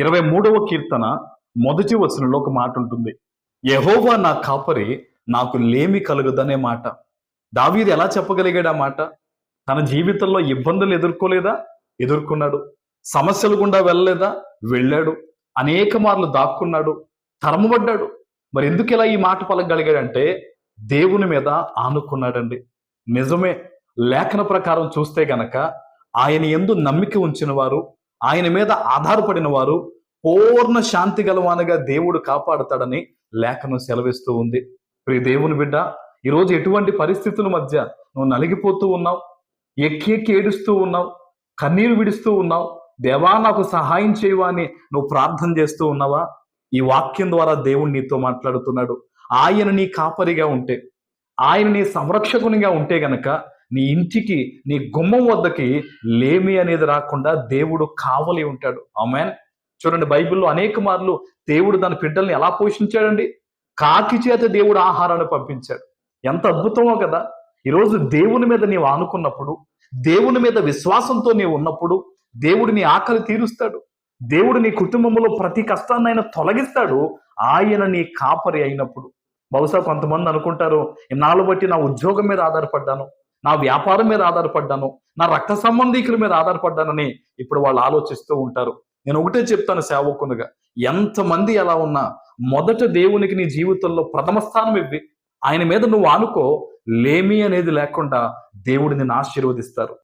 ఇరవై మూడవ కీర్తన మొదటి వచనంలో ఒక మాట ఉంటుంది. యహోవా నా కాపరి నాకు లేమి కలుగుదనే మాట. దావీది ఎలా చెప్పగలిగాడు ఆ మాట? తన జీవితంలో ఇబ్బందులు ఎదుర్కోలేదా? ఎదుర్కొన్నాడు. సమస్యలు గుండా వెళ్ళలేదా? వెళ్ళాడు. అనేక మార్లు దాక్కున్నాడు. తరమబడ్డాడు. మరి ఎందుకు ఇలా ఈ మాట పలకగలిగాడంటే దేవుని మీద ఆనుకున్నాడండి. నిజమే లేఖన ప్రకారం చూస్తే గనక ఆయన ఎందు నమ్మిక ఉంచిన వారు ఆయన మీద ఆధారపడిన వారు పూర్ణ శాంతి గలవానగా దేవుడు కాపాడతాడని లేఖనం సెలవిస్తూ ఉంది. ప్రియ దేవుని బిడ్డ ఈరోజు ఎటువంటి పరిస్థితుల మధ్య నువ్వు నలిగిపోతూ ఉన్నావు? ఎక్కి ఎక్కి ఏడుస్తూ ఉన్నావు? కన్నీరు విడుస్తూ ఉన్నావు? దేవా నాకు సహాయం చేయవా అని నువ్వు ప్రార్థన చేస్తూ ఉన్నావా? ఈ వాక్యం ద్వారా దేవుడు నీతో మాట్లాడుతున్నాడు. ఆయన నీ కాపరిగా ఉంటే ఆయన నీ సంరక్షకునిగా ఉంటే గనక నీ ఇంటికి నీ గుమ్మం వద్దకి లేమి అనేది రాకుండా దేవుడు కావలి ఉంటాడు. ఆమెన్. చూడండి బైబిల్లో అనేక మార్లు దేవుడు తన బిడ్డల్ని ఎలా పోషించాడండి? కాకి చేత దేవుడు ఆహారాన్ని పంపించాడు. ఎంత అద్భుతమో కదా! ఈరోజు దేవుని మీద నీవు ఆనుకున్నప్పుడు దేవుని మీద విశ్వాసంతో నీవు ఉన్నప్పుడు దేవుడు నీ ఆకలి తీరుస్తాడు. దేవుడు నీ కుటుంబంలో ప్రతి కష్టాన్ని ఆయన తొలగిస్తాడు. ఆయన నీ కాపరి అయినప్పుడు. బహుశా కొంతమంది అనుకుంటారు ఇన్నాళ్ళు బట్టి నా ఉద్యోగం మీద ఆధారపడ్డాను. నా వ్యాపారం మీద ఆధారపడ్డాను నా రక్త సంబంధికుల మీద ఆధారపడ్డానని ఇప్పుడు వాళ్ళు ఆలోచిస్తూ ఉంటారు. నేను ఒకటే చెప్తాను సేవకునిగా ఎంతమంది ఎలా ఉన్నా మొదట దేవునికి నీ జీవితంలో ప్రథమ స్థానం ఇవ్వి. ఆయన మీద నువ్వు ఆనుకో లేమి అనేది లేకుండా దేవుడిని ఆశీర్వదిస్తారు.